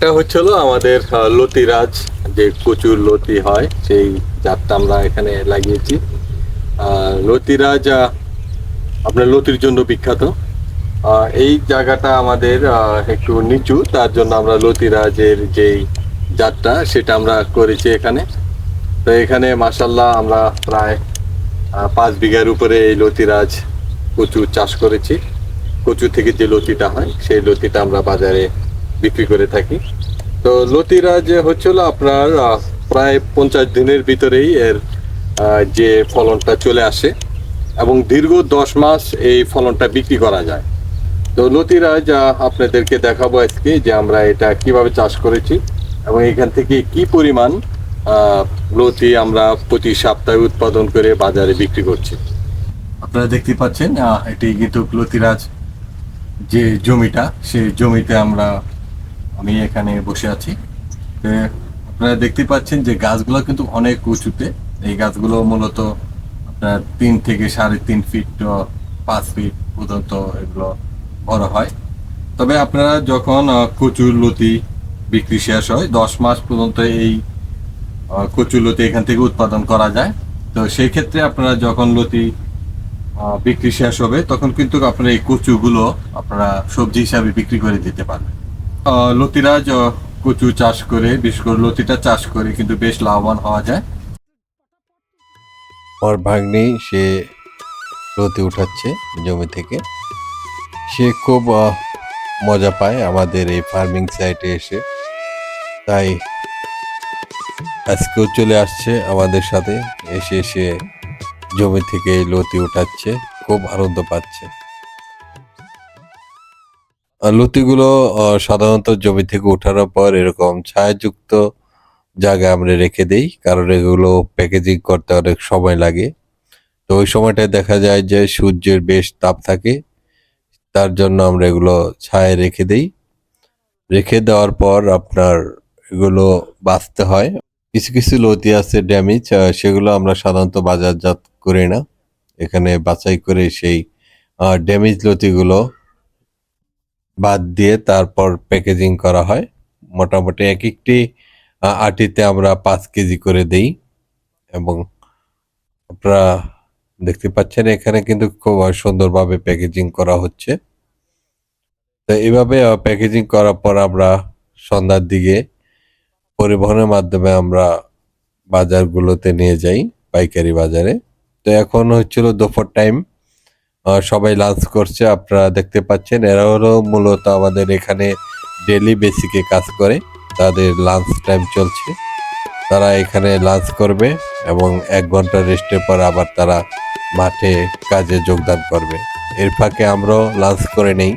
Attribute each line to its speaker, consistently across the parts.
Speaker 1: এটা হচ্ছিল আমাদের লতিরাজ, যে কচুর লতি হয়, সেই জাতটা আমরা এখানে লাগিয়েছি। লতিরাজ আপনার লতির জন্য বিখ্যাত। এই জায়গাটা আমাদের একটু নিচু, তার জন্য আমরা লতিরাজের যেই জাতটা, সেটা আমরা করেছি এখানে। তো এখানে মাসাল্লাহ আমরা প্রায় পাঁচ বিঘার উপরে এই লতিরাজ কচু চাষ করেছি। কচু থেকে যে লতিটা হয়, সেই লতিটা আমরা বাজারে বিক্রি করে থাকি। তো লতিরাজ হচ্ছিল আপনার প্রায় পঞ্চাশ দিনের ভিতরেই এর যে ফলনটা চলে আসে এবং দীর্ঘ দশ মাস এই ফলনটা বিক্রি করা যায়। তো লতিরাজ আহ, আপনাদেরকে দেখাবো আজকে যে আমরা এটা কীভাবে চাষ করেছি এবং এখান থেকে কি পরিমাণ লতি আমরা প্রতি সপ্তাহে উৎপাদন করে বাজারে বিক্রি করছি। আপনারা দেখতে পাচ্ছেন এটি কিন্তু লতিরাজ যে জমিটা সেই জমিতে আমরা আমি এখানে বসে আছি। আপনারা দেখতে পাচ্ছেন যে গাছগুলো কিন্তু অনেক উঁচুতে। এই গাছগুলো মূলত আপনার তিন থেকে সাড়ে তিন ফিট পাঁচ ফিট পর্যন্ত এগুলো বড় হয়। তবে আপনারা যখন কচুর লতি বিক্রি শেষ হয়, দশ মাস পর্যন্ত এই কচুর লতি এখান থেকে উৎপাদন করা যায়। তো সেই ক্ষেত্রে আপনারা যখন লতি বিক্রি শেষ হবে, তখন কিন্তু আপনারা এই কচুগুলো আপনারা সবজি হিসাবে বিক্রি করে দিতে পারবেন। লতিরাজ কচু চাষ করে, বিশেষ করে লতিটা চাষ করে কিন্তু বেশ লাভবান হওয়া যায়।
Speaker 2: আমার ভাগ্নি, সে লতি উঠাচ্ছে জমি থেকে। সে খুব মজা পায় আমাদের এই ফার্মিং সাইটে এসে। তাই আজকেও চলে আসছে আমাদের সাথে। এসে সে জমি থেকে লতি উঠাচ্ছে, খুব আনন্দ পাচ্ছে। লতিগুলো সাধারণত জমি থেকে ওঠানোর পর এরকম ছায়াযুক্ত জায়গায় আমরা রেখে দিই, কারণ এগুলো প্যাকেজিং করতে অনেক সময় লাগে। তো ওই সময়টায় দেখা যায় যে সূর্যের বেশ তাপ থাকে, তার জন্য আমরা এগুলো ছায়ায় রেখে দিই। রেখে দেওয়ার পর আপনার এগুলো বাঁচতে হয়। কিছু কিছু লতি আছে ড্যামেজ সেগুলো আমরা সাধারণত বাজারজাত করি না। এখানে বাছাই করে সেই ড্যামেজ লতিগুলো বাদ দিয়ে তারপর প্যাকেজিং করা হয়। মোটামুটি এক একটি আটিতে আমরা পাঁচ কেজি করে দেই এবং আপনারা দেখতে পাচ্ছেন এখানে কিন্তু খুব সুন্দরভাবে প্যাকেজিং করা হচ্ছে। তো এইভাবে প্যাকেজিং করার পর আমরা সন্ধ্যার দিকে পরিবহনের মাধ্যমে আমরা বাজারগুলোতে নিয়ে যাই, পাইকারি বাজারে। তো এখন হচ্ছিল দুপুর টাইম সবাই লাঞ্চ করছে, আপনারা দেখতে পাচ্ছেন। এরা হলো মূলত আমাদের এখানে ডেলি বেসিকে কাজ করে। তাদের লাঞ্চ টাইম চলছে। তারা এখানে লাঞ্চ করবে এবং এক ঘণ্টা রেস্টের পর আবার তারা মাঠে কাজে যোগদান করবে। এর ফাঁকে আমরাও লাঞ্চ করে নেই।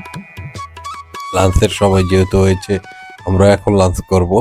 Speaker 2: লাঞ্চের সময় যেহেতু হয়েছে আমরা এখন লাঞ্চ করব।